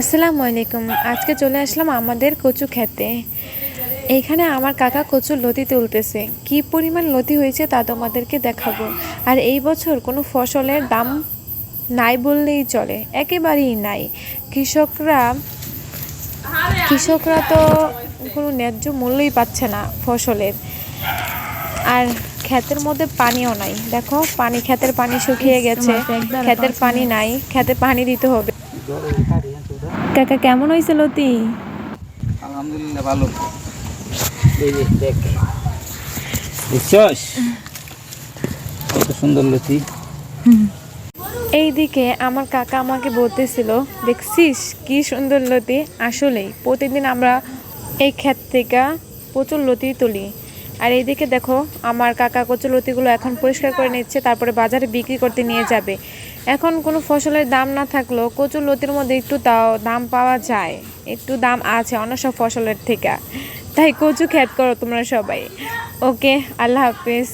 আসসালামু আলাইকুম। আজকে চলে আসলাম আমাদের কচু খেতে। এইখানে আমার কাকা কচুর লতি তুলতেছে। কি পরিমাণ লতি হয়েছে তা তোমাদেরকে দেখাবো। আর এই বছর কোনো ফসলের দাম নাই বললেই চলে। একেবারেই নাই। কৃষকরা কৃষকরা তো কোনো ন্যায্য মূল্যই পাচ্ছে না ফসলের। আর ক্ষেতের মধ্যে পানিও নাই। দেখো পানি ক্ষেতের পানি শুকিয়ে গেছে। ক্ষেতের পানি নাই। ক্ষেতে পানি দিতে হবে। কাকা কেমন হয়েছে লতি? আলহামদুলিল্লাহ ভালো। এই যে দেখ। বুঝছস কত সুন্দর লতি। এইদিকে আমার কাকা আমাকে বলতেছিল দেখছিস কি সুন্দর লতি? আসলেই প্রতিদিন আমরা এই ক্ষেত থেকে প্রচুর লতি তুলি। আর এইদিকে দেখো, আমার কাকা কচুর লতিগুলো এখন পরিষ্কার করে নিচ্ছে, তারপরে বাজারে বিক্রি করতে নিয়ে যাবে। এখন কোনো ফসলের দাম না থাকলেও কচুর লতির মধ্যে একটু তাও দাম পাওয়া যায়। একটু দাম আছে অন্য সব ফসলের থেকে। তাই কচু ক্ষেত করো তোমরা সবাই। ওকে, আল্লাহ হাফিজ।